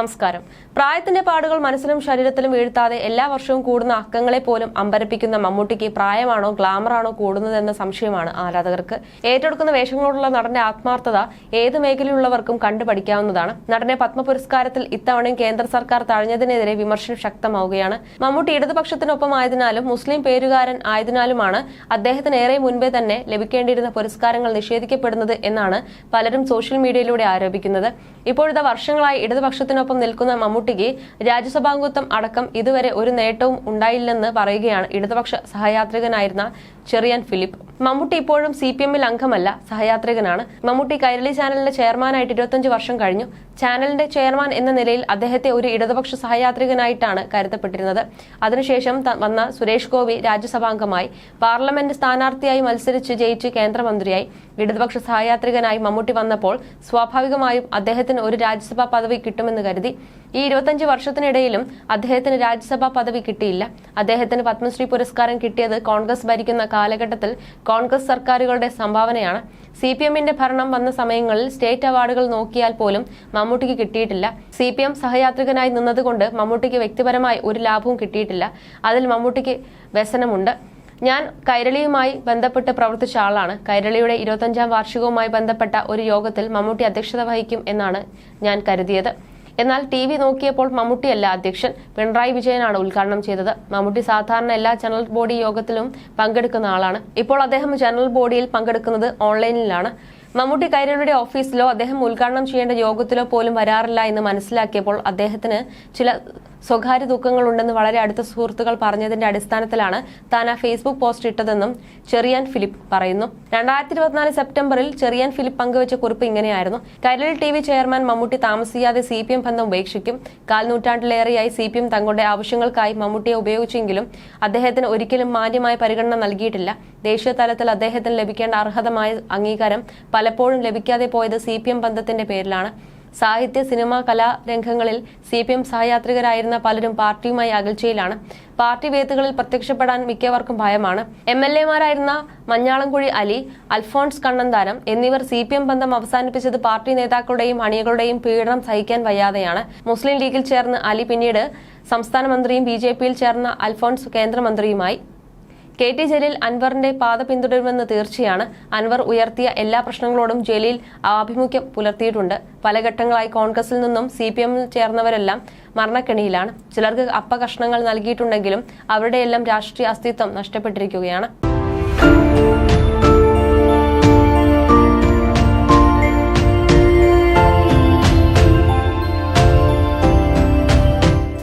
നമസ്കാരം പ്രായത്തിന്റെ പാടുകൾ മനസ്സിലും ശരീരത്തിലും വീഴ്ത്താതെ എല്ലാ വർഷവും കൂടുന്ന അക്കങ്ങളെ പോലും അമ്പരപ്പിക്കുന്ന മമ്മൂട്ടിക്ക് പ്രായമാണോ ഗ്ലാമറാണോ കൂടുന്നതെന്ന സംശയമാണ് ആരാധകർക്ക്. ഏറ്റെടുക്കുന്ന വേഷങ്ങളോടുള്ള നടന്റെ ആത്മാർത്ഥത ഏത് മേഖലയിലുള്ളവർക്കും കണ്ടുപഠിക്കാവുന്നതാണ്. നടനെ പത്മ പുരസ്കാരത്തിൽ ഇത്തവണയും കേന്ദ്ര സർക്കാർ തഴഞ്ഞതിനെതിരെ വിമർശനം ശക്തമാവുകയാണ്. മമ്മൂട്ടി ഇടതുപക്ഷത്തിനൊപ്പം ആയതിനാലും മുസ്ലിം പേരുകാരൻ ആയതിനാലുമാണ് അദ്ദേഹത്തിന് ഏറെ മുൻപേ തന്നെ ലഭിക്കേണ്ടിയിരുന്ന പുരസ്കാരങ്ങൾ നിഷേധിക്കപ്പെടുന്നത് എന്നാണ് പലരും സോഷ്യൽ മീഡിയയിലൂടെ ആരോപിക്കുന്നത്. ഇപ്പോഴത്തെ വർഷങ്ങളായി ഇടതുപക്ഷത്തിനൊപ്പം നിൽക്കുന്ന മമ്മൂട്ടിക്ക് രാജ്യസഭാംഗത്വം അടക്കം ഇതുവരെ ഒരു നേട്ടവും ഉണ്ടായില്ലെന്ന് പറയുകയാണ് ഇടതുപക്ഷ സഹയാത്രികനായിരുന്ന ചെറിയാൻ ഫിലിപ്പ്. മമ്മൂട്ടി ഇപ്പോഴും സി പി എമ്മിൽ അംഗമല്ല സഹയാത്രികനാണ്. മമ്മൂട്ടി കൈരളി ചാനലിന്റെ ചെയർമാനായിട്ട് ഇരുപത്തഞ്ച് വർഷം കഴിഞ്ഞു. ചാനലിന്റെ ചെയർമാൻ എന്ന നിലയിൽ അദ്ദേഹത്തെ ഒരു ഇടതുപക്ഷ സഹയാത്രികനായിട്ടാണ് കരുതപ്പെട്ടിരുന്നത്. അതിനുശേഷം വന്ന സുരേഷ് ഗോപി രാജ്യസഭാംഗമായി. പാർലമെന്റ് സ്ഥാനാർത്ഥിയായി മത്സരിച്ച് ജയിച്ച് കേന്ദ്രമന്ത്രിയായി. ഇടതുപക്ഷ സഹയാത്രികനായി മമ്മൂട്ടി വന്നപ്പോൾ സ്വാഭാവികമായും അദ്ദേഹത്തിന് ഒരു രാജ്യസഭാ പദവി കിട്ടുമെന്ന് കരുതി. ഈ ഇരുപത്തഞ്ച് വർഷത്തിനിടയിലും അദ്ദേഹത്തിന് രാജ്യസഭാ പദവി കിട്ടിയില്ല. അദ്ദേഹത്തിന് പത്മശ്രീ പുരസ്കാരം കിട്ടിയത് കോൺഗ്രസ് ഭരിക്കുന്ന കാലഘട്ടത്തിൽ കോൺഗ്രസ് സർക്കാരുകളുടെ സംഭാവനയാണ്. സി പി എമ്മിന്റെ ഭരണം വന്ന സമയങ്ങളിൽ സ്റ്റേറ്റ് അവാർഡുകൾ നോക്കിയാൽ പോലും മമ്മൂട്ടിക്ക് കിട്ടിയിട്ടില്ല. സി പി എം സഹയാത്രികനായി നിന്നതുകൊണ്ട് മമ്മൂട്ടിക്ക് വ്യക്തിപരമായി ഒരു ലാഭവും കിട്ടിയിട്ടില്ല. അതിൽ മമ്മൂട്ടിക്ക് വ്യസനമുണ്ട്. ഞാൻ കൈരളിയുമായി ബന്ധപ്പെട്ട് പ്രവർത്തിച്ച ആളാണ്. കൈരളിയുടെ ഇരുപത്തഞ്ചാം വാർഷികവുമായി ബന്ധപ്പെട്ട ഒരു യോഗത്തിൽ മമ്മൂട്ടി അധ്യക്ഷത വഹിക്കും എന്നാണ് ഞാൻ കരുതിയത്. എന്നാൽ ടി വി നോക്കിയപ്പോൾ മമ്മൂട്ടിയല്ല അധ്യക്ഷൻ. പിണറായി വിജയനാണ് ഉദ്ഘാടനം ചെയ്തത്. മമ്മൂട്ടി സാധാരണ എല്ലാ ജനറൽ ബോഡി യോഗത്തിലും പങ്കെടുക്കുന്ന ആളാണ്. ഇപ്പോൾ അദ്ദേഹം ജനറൽ ബോഡിയിൽ പങ്കെടുക്കുന്നത് ഓൺലൈനിലാണ് മമ്മൂട്ടി കൈരളിയുടെ ഓഫീസിലോ അദ്ദേഹം ഉദ്ഘാടനം ചെയ്യേണ്ട യോഗത്തിലോ പോലും വരാറില്ല എന്ന് മനസ്സിലാക്കിയപ്പോൾ അദ്ദേഹത്തിന് ചില സ്വകാര്യ ദുഃഖങ്ങളുണ്ടെന്ന് വളരെ അടുത്ത സുഹൃത്തുക്കൾ പറഞ്ഞതിന്റെ അടിസ്ഥാനത്തിലാണ് താൻ ആ ഫേസ്ബുക്ക് പോസ്റ്റ് ഇട്ടതെന്നും ചെറിയാൻ ഫിലിപ്പ് പറയുന്നു. രണ്ടായിരത്തി ഇരുപത്തിനാല് സെപ്റ്റംബറിൽ ചെറിയാൻ ഫിലിപ്പ് പങ്കുവച്ച കുറിപ്പ് ഇങ്ങനെയായിരുന്നു. Kairali T V chairman Mammootty താമസിയാതെ സി പി എം ബന്ധം ഉപേക്ഷിക്കും. കാൽനൂറ്റാണ്ടിലേറെയായി സി പി എം തങ്ങളുടെ ആവശ്യങ്ങൾക്കായി മമ്മൂട്ടിയെ ഉപയോഗിച്ചെങ്കിലും അദ്ദേഹത്തിന് ഒരിക്കലും മാന്യമായ പരിഗണന നൽകിയിട്ടില്ല. ദേശീയ തലത്തിൽ അദ്ദേഹത്തിന് ലഭിക്കേണ്ട അർഹതമായ അംഗീകാരം പലപ്പോഴും ലഭിക്കാതെ പോയത് സി പി എം ബന്ധത്തിന്റെ പേരിലാണ്. സാഹിത്യ സിനിമ കലാരംഗങ്ങളിൽ സി പി എം സഹയാത്രികരായിരുന്ന പലരും പാർട്ടിയുമായി അകൽച്ചയിലാണ്. പാർട്ടി വേദികളിൽ പ്രത്യക്ഷപ്പെടാൻ മിക്കവർക്കും ഭയമാണ്. എം എൽ എമാരായിരുന്ന മഞ്ഞാളംകുഴി അലി അൽഫോൺസ് കണ്ണന്താനം എന്നിവർ സി പി എം ബന്ധം അവസാനിപ്പിച്ചത് പാർട്ടി നേതാക്കളുടെയും അണികളുടെയും പീഡനം സഹിക്കാൻ വയ്യാതെയാണ്. മുസ്ലിം ലീഗിൽ ചേർന്ന് അലി പിന്നീട് സംസ്ഥാന മന്ത്രിയും ബി ജെ പിയിൽ ചേർന്ന അൽഫോൺസ് കേന്ദ്രമന്ത്രിയുമായി കെ ടി ജലീൽ അൻവറിന്റെ പാത പിന്തുടരുമെന്ന് തീർച്ചയാണ്. അൻവർ ഉയർത്തിയ എല്ലാ പ്രശ്നങ്ങളോടും ജലീൽ ആഭിമുഖ്യം പുലർത്തിയിട്ടുണ്ട്. പല ഘട്ടങ്ങളായി കോൺഗ്രസിൽ നിന്നും സി പി എമ്മിൽ ചേർന്നവരെല്ലാം മരണക്കെണിയിലാണ്. ചിലർക്ക് അപ്പകഷ്ണങ്ങൾ നൽകിയിട്ടുണ്ടെങ്കിലും അവരുടെയെല്ലാം രാഷ്ട്രീയ അസ്തിത്വം നഷ്ടപ്പെട്ടിരിക്കുകയാണ്.